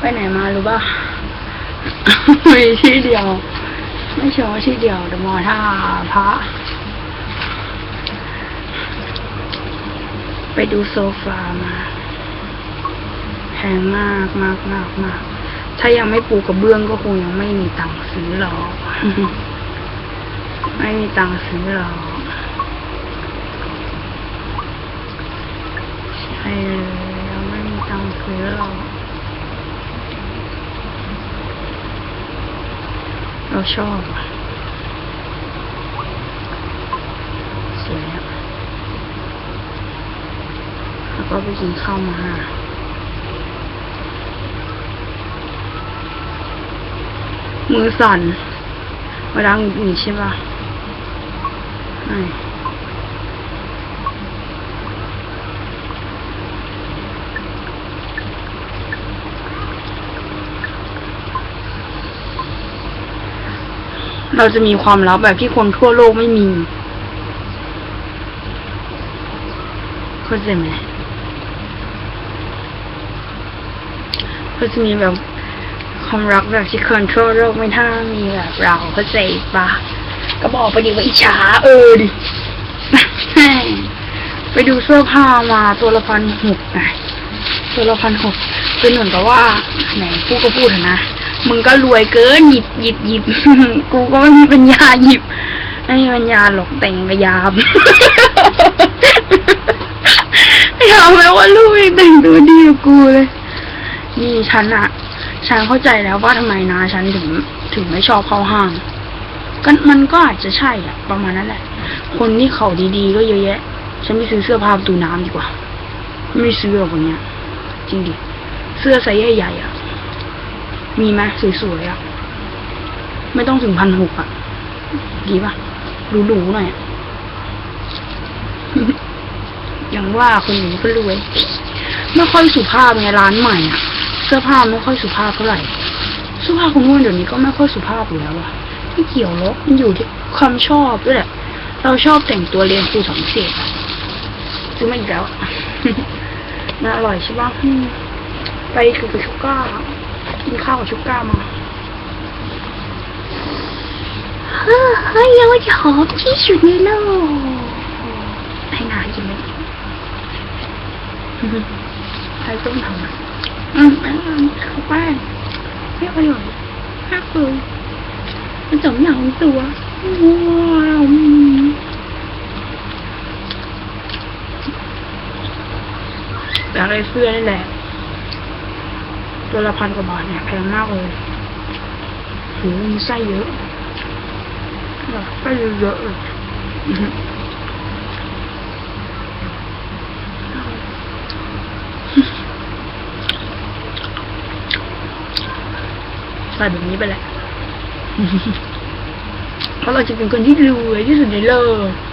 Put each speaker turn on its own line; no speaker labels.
ไปไหนมารู้ป่ะ มีที่เดียว ไม่ใช่ว่าที่เดียวเดอะมอท่าพระ ไปดูโซฟามาแพงมากมากมากมาก ถ้ายังไม่ปูกระเบื้องก็คงยังไม่มีตังค์ซื้อหรอก ไม่มีตังค์ซื้อหรอกใช่เลยยังไม่มีตังค์ซื้อหรอก เราชอบสวยอะแล้วก็ไปกินข้าวมามือสั่นมาดังอย่างนี้ใช่ปะไเราจะมีความลับแบบที่คนทั่วโลกไม่มีเข้าใจไหมเขาจะมีแบบความรักแบบที่คนทั่วโลกไม่ท่ามีแบบเราเข้าใจปะก็บอกไปดิว่าอิจฉาเออดิไปดูเสื้อผ้ามาตัวละพันหกนะตัวละพันหกคือเหมือนกับว่าไหนพูดก็พูดเถอะนะ มึงก็รวยเกินหยิบหยิบหยิบกูก็ไม่มีปัญญาหยิบไม่มีปัญญาหรอกแต่งกระยามยามแม้ว่าลูกยังแต่งตัวดีกว่ากูเลย นี่ฉันอะฉันเข้าใจแล้วว่าทำไมนาฉันถึงถึงไม่ชอบเข้าห้างก็มันก็อาจจะใช่อะประมาณนั้นแหละ คนที่เขาดีๆก็เยอะแยะ ฉันไม่ซื้อเสื้อผ้าตูน้ำดีกว่า ไม่ซื้อหรอกวันเนี้ยจริงดิเสื้อไซส์ใหญ่ๆอะ มีไหมสวยๆอะไม่ต้องถึงพันหกอะ ดีปะหรูๆหน่อยอย่างว่าคนอื่นก็รวยไม่ค่อยสุภาพไงร้านใหม่อะ เสื้อผ้าไม่ค่อยสุภาพเท่าไหร่เสื้อผ้าคนนู้นเดี๋ยวนี้ก็ไม่ค่อยสุภาพอยู่แล้วอะไม่เกี่ยวหรอกมันอยู่ที่ความชอบด้วยแหละ เราชอบแต่งตัวเรียนครูสองเศษซื้อมาอีกแล้วน่าอร่อยใช่ปะไปถูกกับชุก้า กินข้าวกับชุก้ามา
เฮ้ยเราจะหอมที่สุดในโลก
ให้นากินไหมใครต้องทำอะอืมอันนั้นข้าวแป้งไม่อร่อยมากเลยมันสองอย่างในตัวว้าวอืมอยากได้เสื้อนี่แหละ ตัวละพันกว่าบาทเนี่ยแพงมากเลยหูมีไส้เยอะไส้เยอะๆเยอื้อหือใส่แบบนี้ไปแหละเพราะเราจะเป็นคนที่รวยที่สุดในโลก